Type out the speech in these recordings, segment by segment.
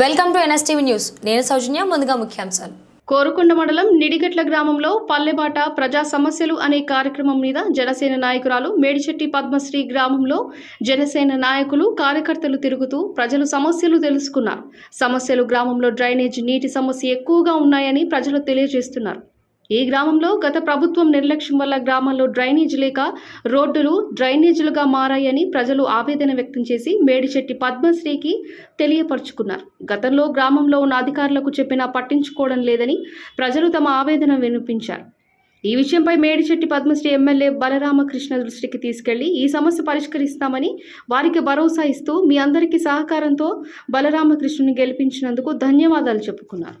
Welcome to NSTV news. నేను సౌజన్య ముందుగా ముఖ్యాంశాలు. కోరుకొండ మండలం నిడిగట్ల గ్రామంలో పల్లెబాట ప్రజా సమస్యలు అనే కార్యక్రమం మీద జనసేన నాయకురాలు మేడిచెట్టి పద్మశ్రీ గ్రామంలో జనసేన నాయకులు కార్యకర్తలు తిరుగుతూ ప్రజలు సమస్యలు తెలుసుకున్నారు. సమస్యలు గ్రామంలో డ్రైనేజ్ నీటి సమస్య ఎక్కువగా ఉన్నాయని ప్రజలు తెలియజేస్తున్నారు. ఈ గ్రామంలో గత ప్రభుత్వం నిర్లక్ష్యం వల్ల గ్రామంలో డ్రైనేజ్ లేక రోడ్డులు డ్రైనేజీలుగా మారాయని ప్రజలు ఆవేదన వ్యక్తం చేసి మేడిచెట్టి పద్మశ్రీకి తెలియపరుచుకున్నారు. గతంలో గ్రామంలో ఉన్న అధికారులకు చెప్పినా పట్టించుకోవడం లేదని ప్రజలు తమ ఆవేదన వినిపించారు. ఈ విషయంపై మేడిచెట్టి పద్మశ్రీ ఎమ్మెల్యే బలరామకృష్ణ దృష్టికి తీసుకెళ్ళి ఈ సమస్య పరిష్కరిస్తామని వారికి భరోసా ఇస్తూ మీ అందరికీ సహకారంతో బలరామకృష్ణుని గెలిపించినందుకు ధన్యవాదాలు చెప్పుకున్నారు.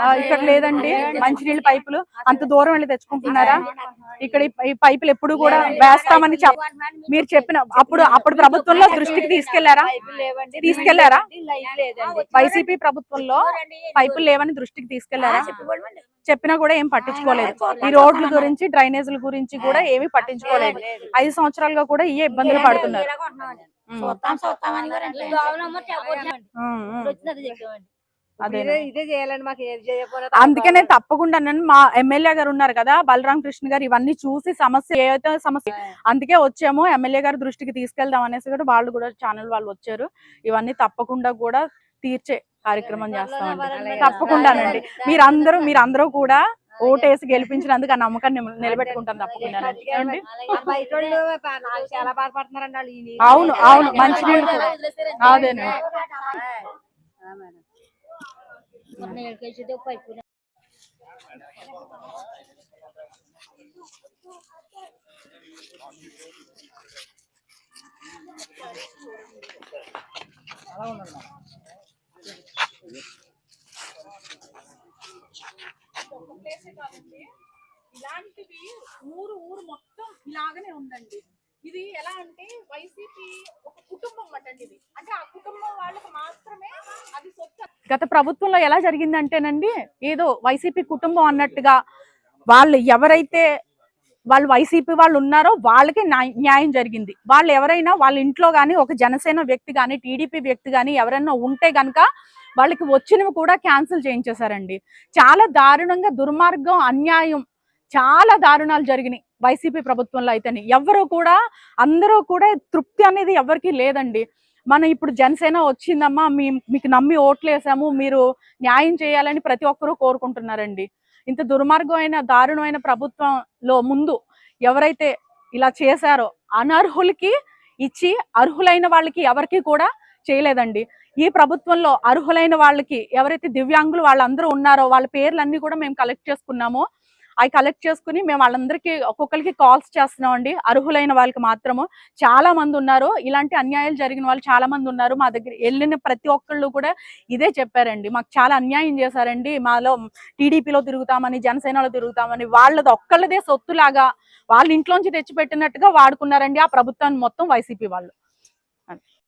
ఆ, ఇక్కడ లేదండి. మంచినీళ్ళ పైపులు. అంత దూరం వెళ్ళి తెచ్చుకుంటున్నారా? ఇక్కడ ఈ- పైపులు ఎప్పుడు కూడా వేస్తామని మీరు చెప్పిన అప్పుడు అప్పుడు ప్రభుత్వంలో దృష్టికి తీసుకెళ్ళారా? తీసుకెళ్ళారా? వైసీపీ ప్రభుత్వంలో పైపులు లేవని దృష్టికి తీసుకెళ్ళారా? చెప్పినా కూడా ఏం పట్టించుకోలేదు. ఈ రోడ్ల గురించి డ్రైనేజీల గురించి కూడా ఏమీ పట్టించుకోలేదు. ఐదు సంవత్సరాలుగా కూడా ఈ ఇబ్బందులు పడుతున్నారు. ఉమ్. చూస్తాం చూస్తామని కూడా అంటే. ఉమ్, ఉమ్. వచ్చినది చెప్పామండి. అదే ఇదే ఇదే చేయాలండి మాకు ఏది చేయకపోతే అందుకనే తప్పకుండా నన్ను మా ఎమ్మెల్యే గారు ఉన్నారు కదా బలరాం కృష్ణ గారు ఇవన్నీ చూసి సమస్య ఏదైతే సమస్య అందుకే వచ్చాము. ఎమ్మెల్యే గారి దృష్టికి తీసుకెళ్దాం అనేసి కూడా వాళ్ళు కూడా ఛానల్ వాళ్ళు వచ్చారు. ఇవన్నీ తప్పకుండా కూడా తీర్చే కార్యక్రమం చేస్తామండి తప్పకుండానండి మీరందరూ మీరందరూ కూడా ఓటేసి గెలిపించినందుకు ఆ నమ్మకాన్ని నిల- నిలబెట్టుకుంటాను తప్పకుండా అవును అవును. కూడా. అదేనండి. ఒక నీళ్ళకి వేసేది ఒక పైపు ఇలాంటివి ఊరు ఊరు మొత్తం ఇలాగనే ఉందండి. ఇది ఎలా అంటే వైసీపీ ఒక కుటుంబం అటండి ఇది. అంటే ఆ కుటుంబం వాళ్ళకి మాత్రమే అది సొత్తు గత ప్రభుత్వంలో ఎలా జరిగిందంటేనండి ఏదో వైసీపీ కుటుంబం అన్నట్టుగా వాళ్ళు ఎవరైతే వాళ్ళు వైసీపీ వాళ్ళు ఉన్నారో వాళ్ళకి న్యాయ- న్యాయం జరిగింది. వాళ్ళు ఎవరైనా వాళ్ళ ఇంట్లో కానీ ఒక జనసేన వ్యక్తి కానీ టీడీపీ వ్యక్తి కానీ ఎవరైనా ఉంటే గనక వాళ్ళకి వచ్చినవి కూడా క్యాన్సిల్ చేయించేశారండి. చాలా దారుణంగా దుర్మార్గం అన్యాయం చాలా దారుణాలు జరిగినాయి వైసీపీ ప్రభుత్వంలో అయితేనే. ఎవరు కూడా అందరూ కూడా తృప్తి అనేది ఎవరికి లేదండి. మన ఇప్పుడు జనసేన వచ్చిందమ్మా మీ మీకు నమ్మి ఓట్లు వేసాము మీరు న్యాయం చేయాలని ప్రతి ఒక్కరూ కోరుకుంటున్నారండి. ఇంత దుర్మార్గమైన దారుణమైన ప్రభుత్వంలో ముందు ఎవరైతే ఇలా చేశారో అనర్హులకి ఇచ్చి అర్హులైన వాళ్ళకి ఎవరికి కూడా చేయలేదండి. ఈ ప్రభుత్వంలో అర్హులైన వాళ్ళకి ఎవరైతే దివ్యాంగులు వాళ్ళందరూ ఉన్నారో వాళ్ళ పేర్లన్నీ కూడా మేము కలెక్ట్ చేసుకున్నామో. అవి కలెక్ట్ చేసుకుని మేము వాళ్ళందరికీ ఒక్కొక్కరికి కాల్స్ చేస్తున్నామండి. అర్హులైన వాళ్ళకి మాత్రము. చాలా మంది ఉన్నారు. ఇలాంటి అన్యాయాలు జరిగిన వాళ్ళు చాలా మంది ఉన్నారు. మా దగ్గర వెళ్ళిన ప్రతి ఒక్కళ్ళు కూడా ఇదే చెప్పారండి. మాకు చాలా అన్యాయం చేశారండి. మాలో టీడీపీలో తిరుగుతామని జనసేనలో తిరుగుతామని వాళ్ళది ఒక్కళ్ళదే సొత్తులాగా వాళ్ళ ఇంట్లోంచి తెచ్చిపెట్టినట్టుగా వాడుకున్నారండి ఆ ప్రభుత్వాన్ని మొత్తం వైసీపీ వాళ్ళు.